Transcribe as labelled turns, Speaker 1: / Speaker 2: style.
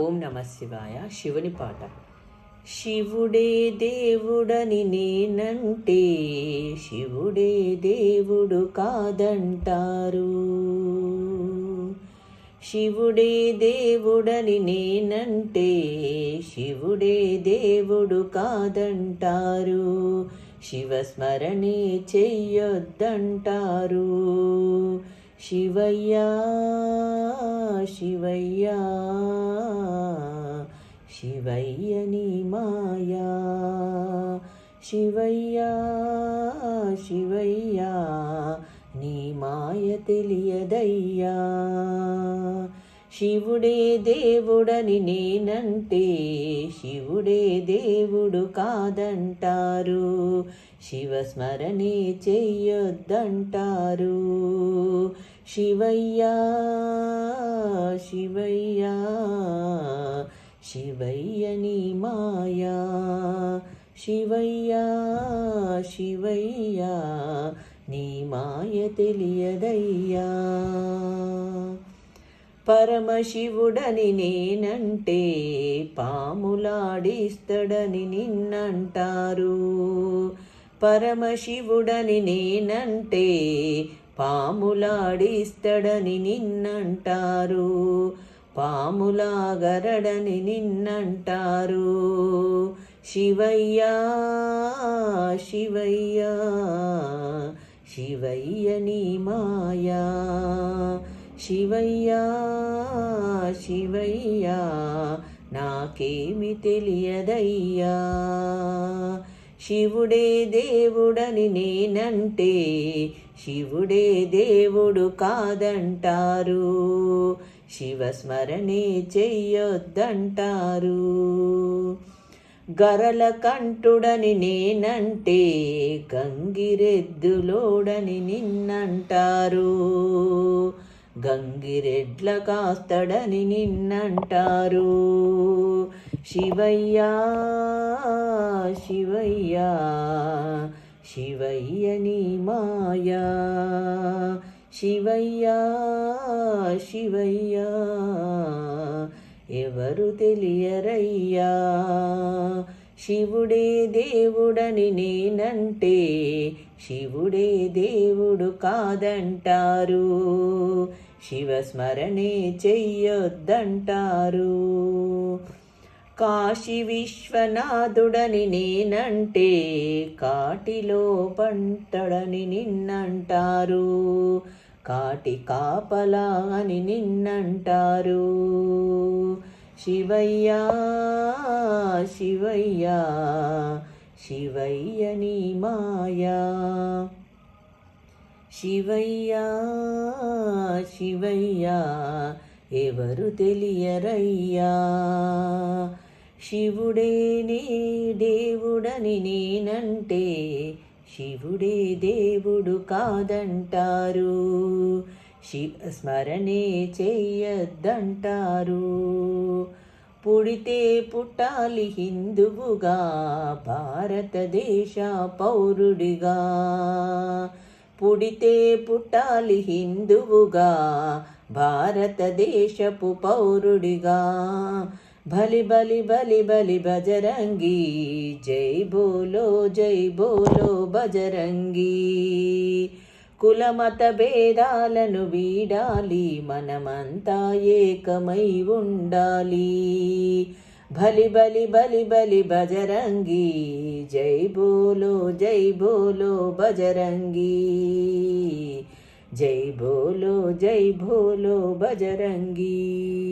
Speaker 1: ఓం నమ శివాయ. శివుని పాట. శివుడే దేవుడని నేనంటే శివుడే దేవుడు కాదంటారు. శివుడే దేవుడని నేనంటే శివుడే దేవుడు కాదంటారు. శివస్మరణే చెయ్యొద్దంటారు. శివయ్యా శివయ్యా. శివయ్యని మాయా. శివయ్యా శివయ్యా నీ మాయ తెలియదయ్యా. శివుడే దేవుడని నేనంటే శివుడే దేవుడు కాదంటారు. శివస్మరణే చెయ్యొద్దంటారు. శివయ్యా శివయ్యా శివయ్యని మాయా. శివయ్యా శివయ్యా నీ మాయ తెలియదయ్యా. పరమశివుడని నేనంటే పాములాడిస్తడని నిన్నంటారు. పరమశివుడని నేనంటే పాములాడిస్తడని నిన్నంటారు. పాములాగరడని నిన్నంటారు. శివయ్యా శివయ్యా శివయ్యని మాయా. శివయ్యా శివయ్యా నాకేమి తెలియదయ్యా. శివుడే దేవుడని నేనంటే శివుడే దేవుడు కాదంటారు. శివస్మరణే చెయ్యొద్దంటారు. గరల కంఠుడని నేనంటే గంగిరెద్దులోడని నిన్నంటారు. గంగిరెడ్ల కాస్తడని నిన్నంటారు. శివయ్యా శివయ్యా శివయ్యని మాయా శివయ్యా శివయ్యా ఎవరు తెలియరయ్యా? శివుడే దేవుడని నేనంటే శివుడే దేవుడు కాదంటారు. శివస్మరణే చెయ్యొద్దంటారు. కాశీ విశ్వనాథుడని నేనంటే కాటిలో పంటడని నిన్నంటారు. కాటి కాపలా అని నిన్నంటారు. శివయ్యా శివయ్యా శివయ్యని మాయా. శివయ్యా శివయ్యా ఎవరు తెలియరయ్యా. శివుడే నీ దేవుడని నేనంటే శివుడే దేవుడు కాదంటారు. శివ స్మరణే చెయ్యొద్దంటారు పుడితే పుట్టాలి హిందువుగా భారతదేశ పౌరుడిగా. పుడితే పుట్టాలి హిందువుగా భారతదేశపు పౌరుడిగా. బలి బలి బలి బలి బజరంగి. జై బోలో జై బోలో బజరంగి. కులమత భేదాలను వీడాలి మనమంతా ఏకమై ఉండాలి. బలి బలి బలి బలి బజరంగి. జై బోలో జై బోలో బజరంగి. జై బోలో జై బోలో బజరంగి.